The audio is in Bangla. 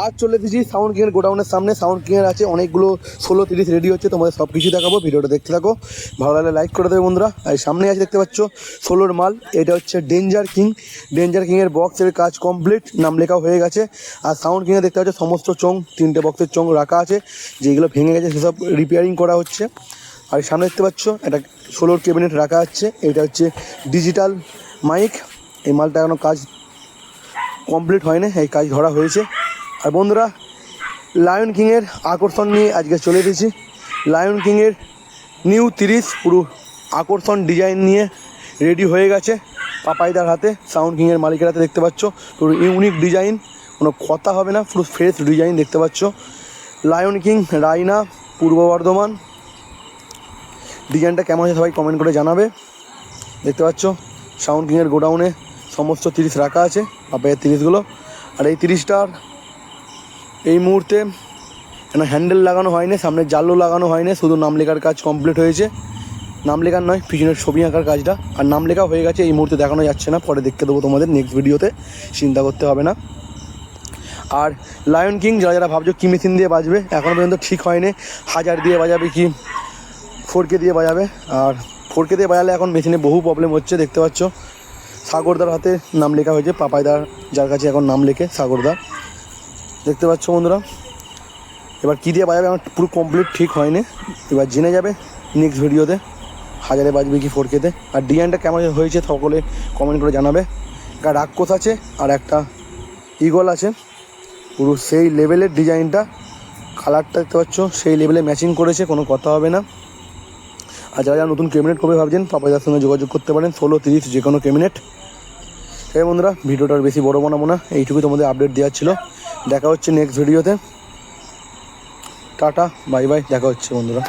আজ চলে এসেছি সাউন্ড কিংয়ের গোডাউনের সামনে। সাউন্ড কিংয়ের আছে, অনেকগুলো ষোলো তিরিশ রেডি হচ্ছে, তোমাদের সব কিছু দেখাবো, ভিডিওটা দেখতে থাকো। ভালো লাগলে লাইক করে দেবে বন্ধুরা। আর সামনে আছে দেখতে পাচ্ছ, ষোলোর মাল, এটা হচ্ছে ডেঞ্জার কিং ডেঞ্জার কিংয়ের বক্সের কাজ কমপ্লিট নাম লেখা হয়ে গেছে। আর সাউন্ড কিংয়ে দেখতে পাচ্ছ, সমস্ত চোং তিনটে বক্সের চোং রাখা আছে, যেগুলো ভেঙে গেছে, সেসব রিপেয়ারিং করা হচ্ছে। আর সামনে দেখতে পাচ্ছ, একটা ষোলোর ক্যাবিনেট রাখা আছে, এটা হচ্ছে ডিজিটাল মাইক এই মালটা এখনও কাজ কমপ্লিট হয়নি, এই কাজ ধরা হয়েছে। আর বন্ধুরা লায়ন কিংয়ের আকর্ষণ নিয়ে আজকে চলে এসেছি। লায়ন কিংয়ের নিউ তিরিশ পুরো আকর্ষণ ডিজাইন নিয়ে রেডি হয়ে গেছে। পাপাইদার হাতে সাউন্ড কিংয়ের মালিকের হাতে দেখতে পাচ্ছ। পুরো ইউনিক ডিজাইন কোনো কথা হবে না, পুরো ফ্রেশ ডিজাইন দেখতে পাচ্ছ। লায়ন কিং রাইনা পূর্ব বর্ধমান। ডিজাইনটা কেমন আছে সবাই কমেন্ট করে জানাবে। দেখতে পাচ্ছ সাউন্ড কিংয়ের গোডাউনে সমস্ত তিরিশ রাখা আছে, পাপাইয়ের তিরিশগুলো আর এই তিরিশটার এই মুহূর্তে কেন হ্যান্ডেল লাগানো হয়নি, সামনে জালও লাগানো হয়নি, শুধু নাম লেখার কাজ কমপ্লিট হয়েছে। নাম লেখার নয়, পিছনের ছবি আঁকার কাজটা। আর নাম লেখা হয়ে গেছে, এই মুহূর্তে দেখানো যাচ্ছে না, পরে দেখতে দেবো তোমাদের নেক্সট ভিডিওতে চিন্তা করতে হবে না। আর লায়ন কিং যারা যারা ভাবছ কি মেশিন দিয়ে বাজবে এখনও পর্যন্ত ঠিক হয়নি, হাজার দিয়ে বাজাবে কি ফোরকে দিয়ে বাজাবে। আর ফোরকে দিয়ে বাজালে এখন মেশিনে বহু প্রবলেম হচ্ছে, দেখতে পাচ্ছ। সাগরদার হাতে নাম লেখা হয়েছে, পাপাইদার যার কাছে এখন নাম লেখে, সাগরদা। দেখতে পাচ্ছ বন্ধুরা? এবার কী দিয়ে বাজাবে? আমার পুরো কমপ্লিট ঠিক হয়নি। এবার জেনে যাবে নেক্সট ভিডিওতে হাজারে বাজবে কি ফোর কেতে আর ডিজাইনটা কেমন হয়েছে সকলে কমেন্ট করে জানাবে। একটা রাক্ষস আছে আর একটা ইগল আছে। পুরো সেই লেভেলের ডিজাইনটা কালারটা দেখতে পাচ্ছ, সেই লেভেলে ম্যাচিং করেছে, কোনো কথা হবে না। আর যারা যারা নতুন ক্যাবিনেট করবে ভাবছেন পাপাইদার সঙ্গে যোগাযোগ করতে পারেন। ষোলো তিরিশ যে কোনো ক্যাবিনেট এই বন্ধুরা, ভিডিওটা বেশি বড় বানাবো না। এইটুকুই তোমাদের আপডেট দেওয়ার ছিল। দেখা হচ্ছে নেক্সট ভিডিওতে টাটা বাই বাই দেখা হচ্ছে বন্ধুরা।